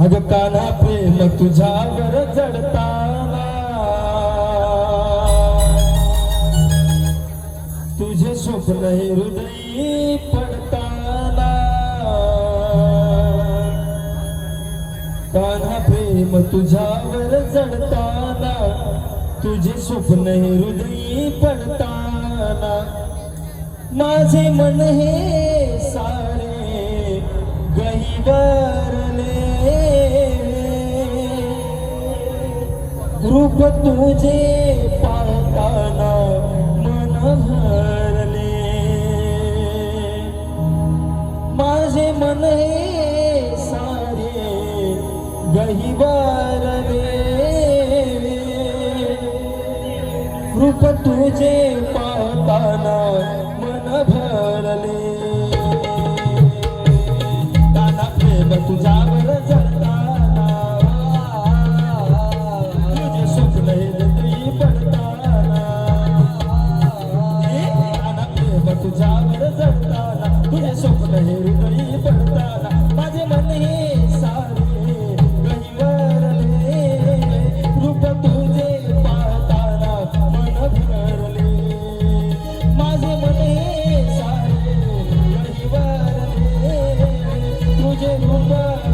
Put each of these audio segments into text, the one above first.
अग काना प्रेम तुझ्यावर जडताना तुझे स्वप्न हृदय पडताना। काना प्रेम तुझ्यावर जडताना तुझे स्वप्न हृदय पडताना। माझे मन हे सार रूप तुझे पाता ना मन भरले माझे मन हे सारे गहिवारले रूप तुझे पाता ना मन भरले दादा प्रेम तुझा Opa!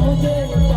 Okay.